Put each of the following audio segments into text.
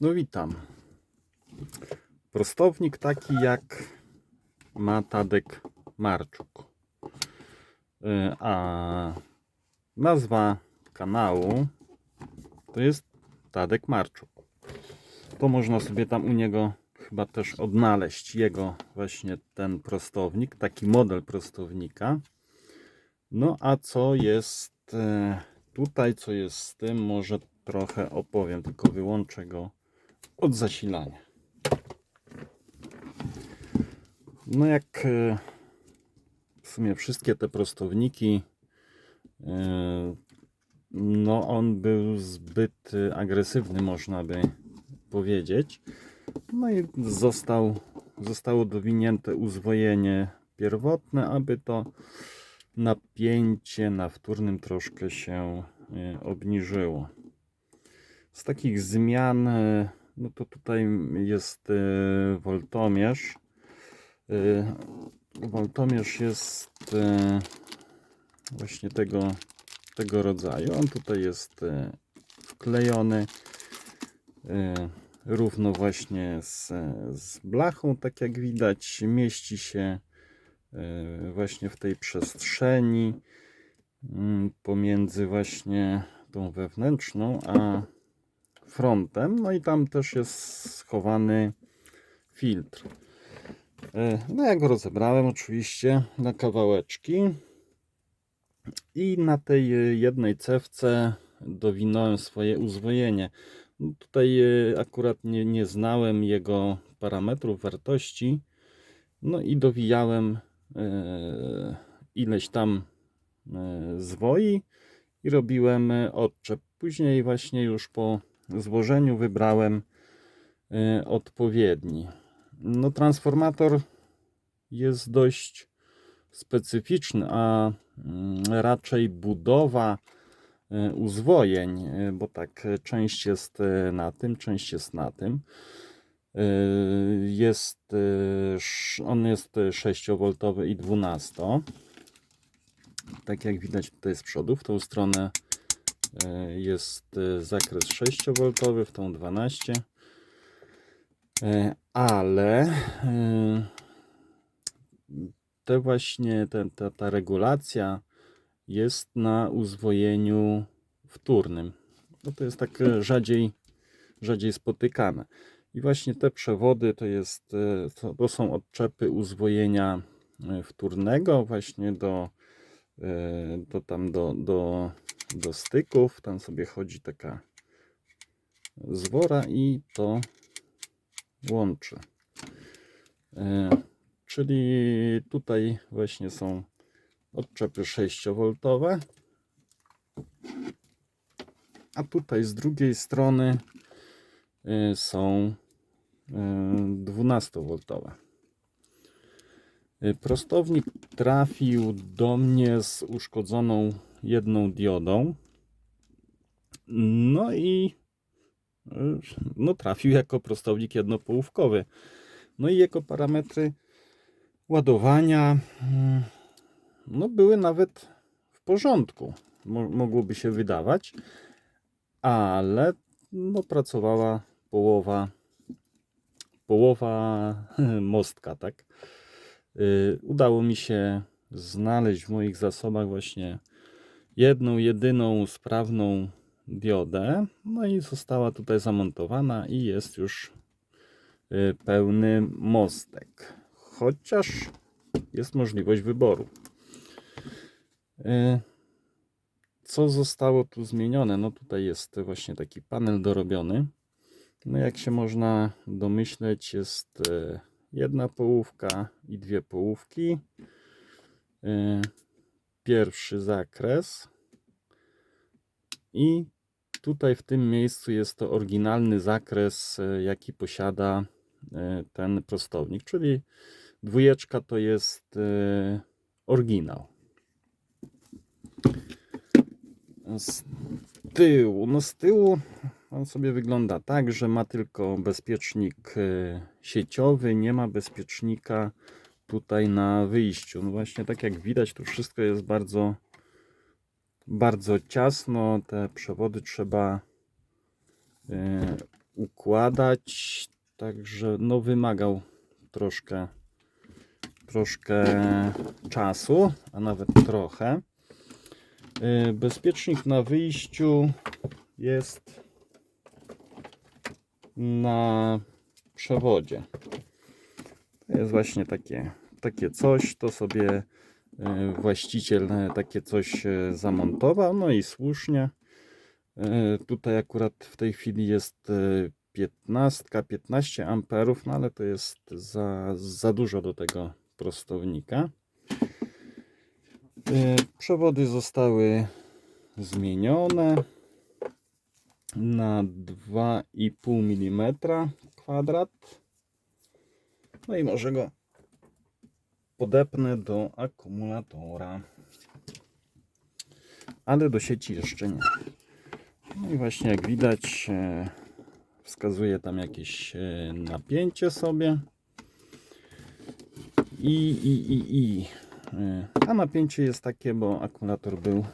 No witam. Prostownik taki jak ma Tadek Marczuk. Y, A nazwa kanału to jest Tadek Marczuk. To można sobie tam u niego chyba też odnaleźć jego właśnie ten prostownik, taki model prostownika. No a co jest e, tutaj, co jest z tym, może trochę opowiem, tylko wyłączę go od zasilania. No jak e, w sumie wszystkie te prostowniki, e, no on był zbyt agresywny, można by powiedzieć. No i został, zostało dowinięte uzwojenie pierwotne, aby to napięcie na wtórnym troszkę się e, obniżyło. Z takich zmian, no to tutaj jest e, woltomierz. E, Woltomierz jest e, właśnie tego, tego rodzaju. On tutaj jest wklejony równo właśnie z, z blachą, tak jak widać, mieści się właśnie w tej przestrzeni mm, pomiędzy właśnie tą wewnętrzną a frontem. No i tam też jest schowany filtr. E, No ja go rozebrałem oczywiście na kawałeczki i na tej e, jednej cewce dowinąłem swoje uzwojenie. No Tutaj e, akurat nie, nie znałem jego parametrów, wartości. No i dowijałem ileś tam zwoi i robiłem odczep. Później właśnie już po złożeniu wybrałem e, odpowiedni. No transformator jest dość specyficzny, a mm, raczej budowa e, uzwojeń, e, bo tak część jest na tym, część jest na tym. Jest, on jest 6V i 12. Tak jak widać tutaj z przodu, w tą stronę jest e, zakres 6V, w tą 12. E, Ale e, te właśnie te, ta, ta regulacja jest na uzwojeniu wtórnym. No to jest tak e, rzadziej, rzadziej spotykane. I właśnie te przewody to, jest, e, to, to są odczepy uzwojenia e, wtórnego właśnie do, e, do tam do, do, do styków. Tam sobie chodzi taka zwora i to łączy. E, Czyli tutaj właśnie są odczepy 6V, a tutaj z drugiej strony y, są y, 12V. Y, Prostownik trafił do mnie z uszkodzoną jedną diodą. No i no, trafił jako prostownik jednopołówkowy. No i jego parametry ładowania mm, no, były nawet w porządku, mo- mogłoby się wydawać, ale no, pracowała połowa połowa mostka, tak? Y, Udało mi się znaleźć w moich zasobach właśnie jedną, jedyną sprawną diodę, no i została tutaj zamontowana i jest już y, pełny mostek chociaż jest możliwość wyboru. E, Co zostało tu zmienione? No tutaj jest właśnie taki panel dorobiony. No jak się można domyśleć, jest e, jedna połówka i dwie połówki. Pierwszy zakres. I tutaj w tym miejscu jest to oryginalny zakres, e, jaki posiada e, ten prostownik, czyli Dwójeczka to jest e, oryginał. Z tyłu, no z tyłu on sobie wygląda tak, że ma tylko bezpiecznik sieciowy, nie ma bezpiecznika tutaj na wyjściu. No właśnie tak jak widać, tu wszystko jest bardzo bardzo ciasno. Te przewody trzeba e, układać, także no wymagał troszkę troszkę czasu, a nawet trochę. Y, Bezpiecznik na wyjściu jest na przewodzie. To jest właśnie takie, takie coś, to sobie y, właściciel takie coś y, zamontował, no i słusznie. Y, Tutaj akurat w tej chwili jest y, 15, 15 amperów, no ale to jest za, za dużo do tego prostownika. Przewody zostały zmienione na 2,5 mm kwadrat. No i może go podepnę do akumulatora. Ale do sieci jeszcze nie. No i właśnie jak widać e, wskazuje tam jakieś e, napięcie sobie. I, i, i, i. e, A napięcie jest takie, bo akumulator był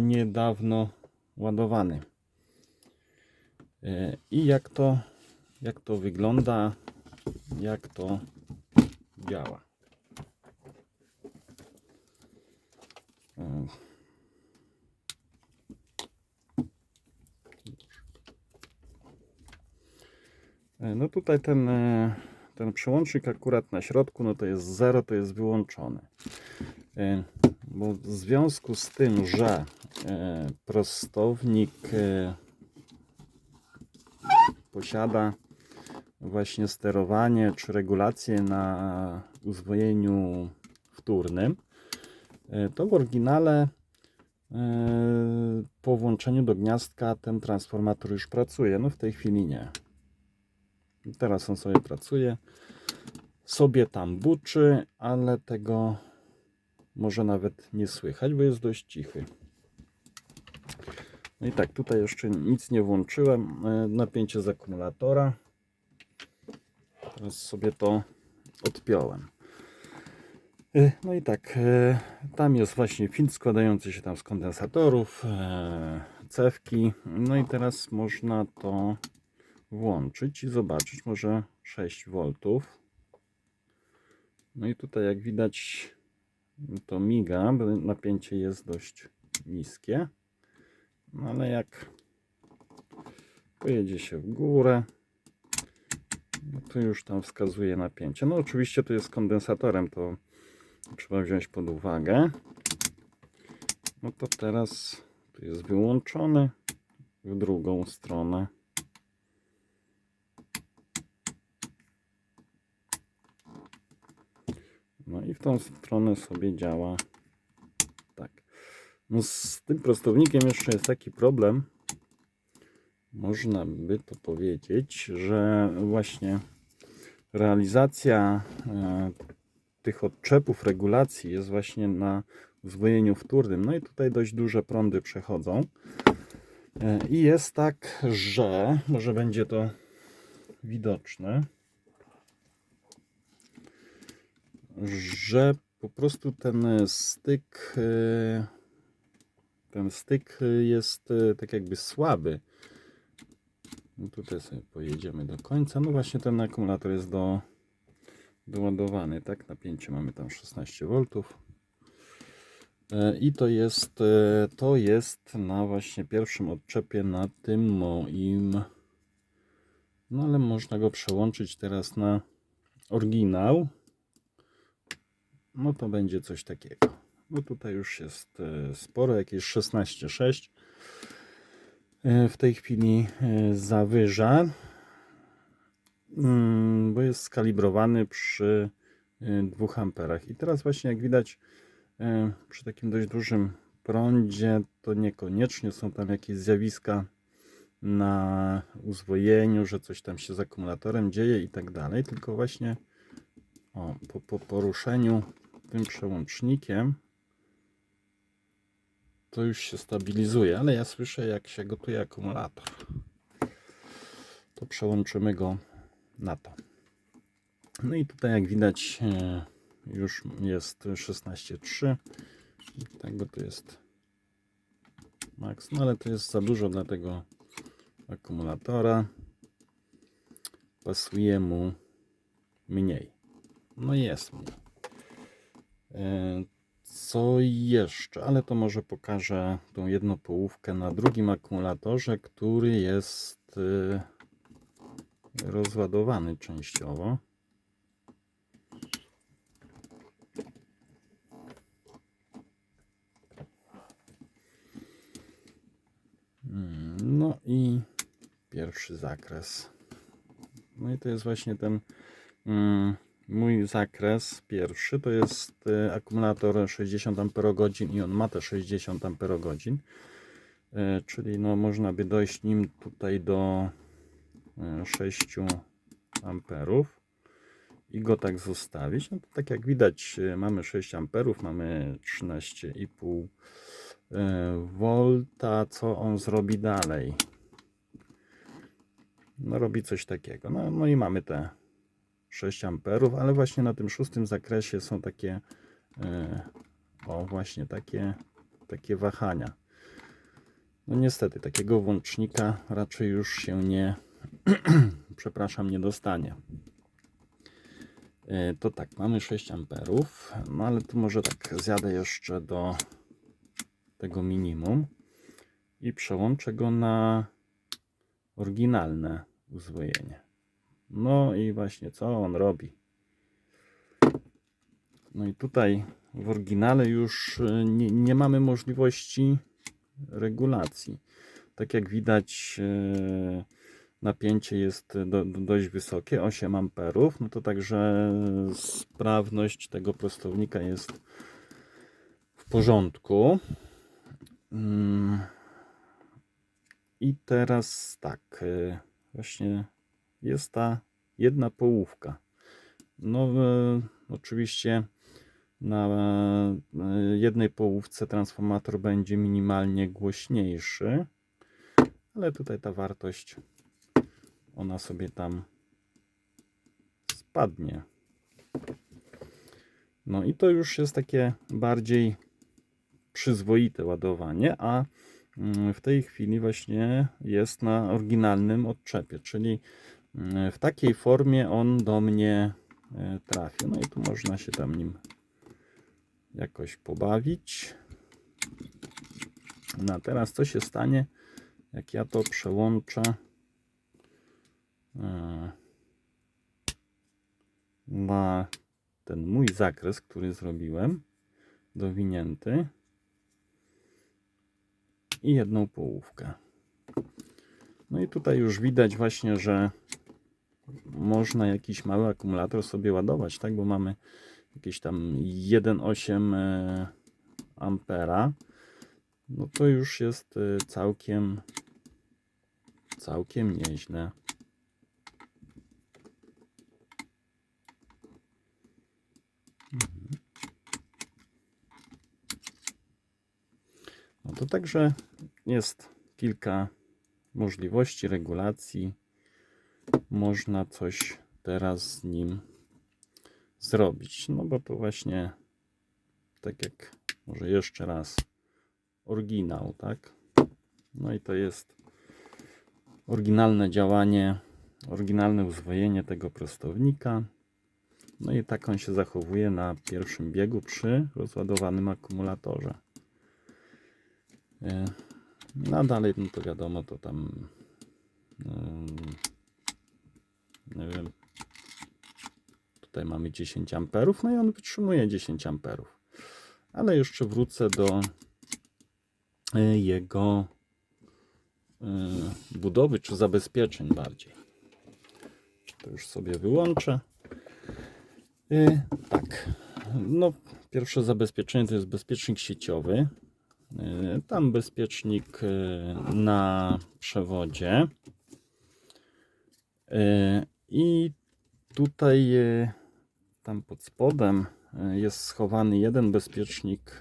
niedawno ładowany. I jak to, jak to wygląda, jak to działa. No tutaj ten, e, ten przełącznik akurat na środku, no to jest 0, to jest wyłączony. E, Bo w związku z tym, że e, prostownik e, posiada właśnie sterowanie czy regulację na uzwojeniu wtórnym, e, to w oryginale e, po włączeniu do gniazdka ten transformator już pracuje. No w tej chwili nie. Teraz on sobie pracuje. Sobie tam buczy, ale tego może nawet nie słychać, bo jest dość cichy. No i tak, tutaj jeszcze nic nie włączyłem. E, Napięcie z akumulatora. Teraz sobie to odpiąłem. E, No i tak, e, tam jest właśnie filtr składający się tam z kondensatorów, e, cewki. No i teraz można to włączyć i zobaczyć może 6 V. No i tutaj jak widać to miga, bo napięcie jest dość niskie. No ale jak pojedzie się w górę, no to już tam wskazuje napięcie. No oczywiście to jest kondensatorem, to trzeba wziąć pod uwagę. No to teraz tu jest wyłączony w drugą stronę. No i w tą stronę sobie działa tak. No z tym prostownikiem jeszcze jest taki problem. Można by to powiedzieć, że właśnie realizacja e, tych odczepów regulacji jest właśnie na uzwojeniu wtórnym. No i tutaj dość duże prądy przechodzą. E, I jest tak, że może będzie to widoczne. że po prostu ten styk e, ten styk jest e, tak jakby słaby. No tutaj sobie pojedziemy do końca. No właśnie ten akumulator jest do doładowany, tak? Napięcie mamy tam 16 V. E, I to jest e, to jest na właśnie pierwszym odczepie na tym moim no ale można go przełączyć teraz na oryginał no to będzie coś takiego. No tutaj już jest e, sporo, jakieś 16,6 e, w tej chwili zawyża, bo jest skalibrowany przy e, 2 amperach. I teraz właśnie jak widać e, przy takim dość dużym prądzie to niekoniecznie są tam jakieś zjawiska na uzwojeniu, że coś tam się z akumulatorem dzieje i tak dalej, tylko właśnie o, po, po poruszeniu tym przełącznikiem to już się stabilizuje, ale ja słyszę jak się gotuje akumulator. To przełączymy go na to. No i tutaj jak widać e, już jest 16.3 tego to jest max, no ale to jest za dużo dla tego akumulatora pasuje mu mniej. No jest mniej. E, Co jeszcze? Ale to może pokażę tą jedną połówkę na drugim akumulatorze, który jest e, rozładowany częściowo. Mm, No i pierwszy zakres. No i to jest właśnie ten mm, mój zakres pierwszy. To jest y, akumulator 60 Ah i on ma te 60 Ah. Y, czyli no można by dojść nim tutaj do 6 amperów i go tak zostawić. No tak jak widać y, mamy 6 amperów, mamy 13,5 y, volta. Co on zrobi dalej? No robi coś takiego. No, no i mamy te 6 amperów, ale właśnie na tym szóstym zakresie są takie e, o właśnie takie takie wahania. No niestety takiego włącznika raczej już się nie przepraszam, nie dostanie. E, To tak, mamy 6 amperów, no ale tu może tak zjadę jeszcze do tego minimum i przełączę go na oryginalne uzwojenie. No i właśnie co on robi? No i tutaj w oryginale już y, nie, nie mamy możliwości regulacji. Tak jak widać y, napięcie jest do, do, dość wysokie, 8 amperów, no to także sprawność tego prostownika jest w porządku. Mm. I teraz tak, y, właśnie jest ta jedna połówka. No, e, oczywiście na e, jednej połówce transformator będzie minimalnie głośniejszy, ale tutaj ta wartość ona sobie tam spadnie. No i to już jest takie bardziej przyzwoite ładowanie, a mm, w tej chwili właśnie jest na oryginalnym odczepie, czyli mm, w takiej formie on do mnie e, trafi. No i tu można się tam nim jakoś pobawić. No a teraz co się stanie, jak ja to przełączę na ten mój zakres, który zrobiłem, dowinięty i jedną połówkę. No i tutaj już widać właśnie, że można jakiś mały akumulator sobie ładować, tak? Bo mamy jakieś tam 1,8 e, ampera. No to już jest e, całkiem całkiem nieźle. Także jest kilka możliwości regulacji. Można coś teraz z nim zrobić. No bo to właśnie tak jak może jeszcze raz oryginał, tak? No i to jest oryginalne działanie, oryginalne uzwojenie tego prostownika. No i tak on się zachowuje na pierwszym biegu przy rozładowanym akumulatorze. E, No dalej, no to wiadomo, to tam ym, nie wiem. Tutaj mamy 10 amperów, no i on wytrzymuje 10 amperów. Ale jeszcze wrócę do y, jego y, budowy czy zabezpieczeń bardziej. To już sobie wyłączę. Y, tak. No, pierwsze zabezpieczenie to jest bezpiecznik sieciowy. Y, Tam bezpiecznik y, na przewodzie. Y, I tutaj tam pod spodem jest schowany jeden bezpiecznik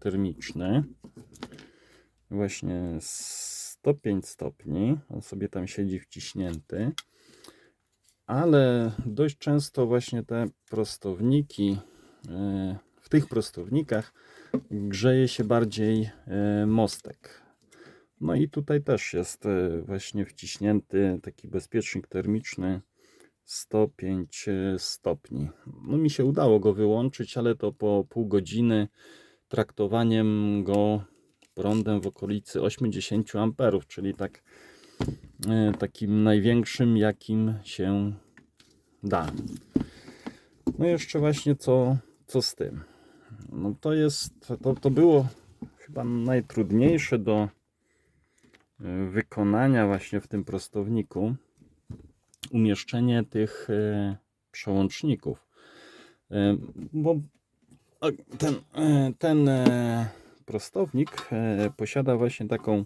termiczny. Właśnie 105 stopni. On sobie tam siedzi wciśnięty. Ale dość często właśnie te prostowniki, w tych prostownikach grzeje się bardziej y, mostek. No i tutaj też jest e, właśnie wciśnięty taki bezpiecznik termiczny 105 stopni. No mi się udało go wyłączyć, ale to po pół godziny traktowaniem go prądem w okolicy 80 amperów, czyli tak e, takim największym jakim się da. No jeszcze właśnie co, co z tym? No to jest, to, to było chyba najtrudniejsze do e, wykonania właśnie w tym prostowniku umieszczenie tych e, przełączników. E, Bo ten, ten prostownik posiada właśnie taką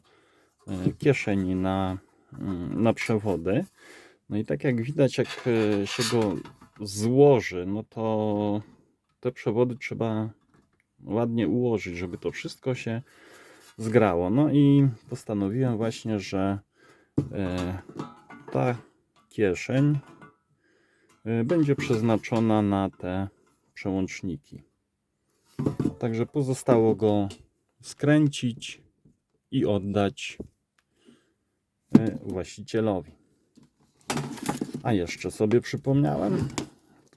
kieszeń na, mm, na przewody. No i tak jak widać, jak się go złoży, no to te przewody trzeba ładnie ułożyć, żeby to wszystko się zgrało. No i postanowiłem właśnie, że e, ta kieszeń e, będzie przeznaczona na te przełączniki. Także pozostało go skręcić i oddać e, właścicielowi. A jeszcze sobie przypomniałem,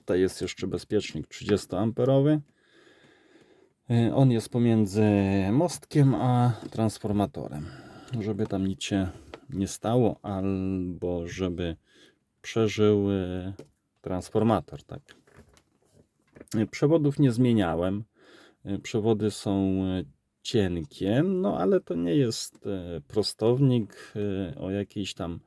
tutaj jest jeszcze bezpiecznik 30 amperowy. E, On jest pomiędzy mostkiem a transformatorem, żeby tam nic się nie stało, albo żeby przeżył e, transformator, tak. E, Przewodów nie zmieniałem. Przewody są cienkie, no ale to nie jest prostownik o jakiejś tam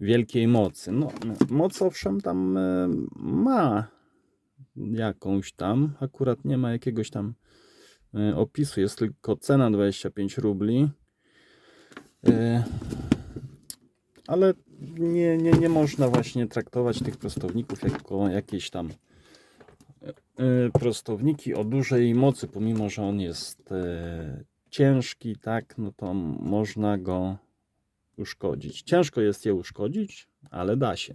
wielkiej mocy. No, no, moc owszem tam e, ma jakąś tam, akurat nie ma jakiegoś tam e, opisu, jest tylko cena 25 rubli. E, Ale nie, nie, nie można właśnie traktować tych prostowników jako jakieś tam prostowniki o dużej mocy, pomimo że on jest ciężki, tak, no to można go uszkodzić. Ciężko jest je uszkodzić, ale da się.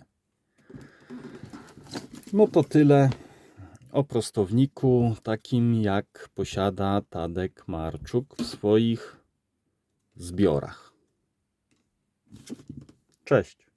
No to tyle o prostowniku takim jak posiada Tadek Marczuk w swoich zbiorach. Cześć.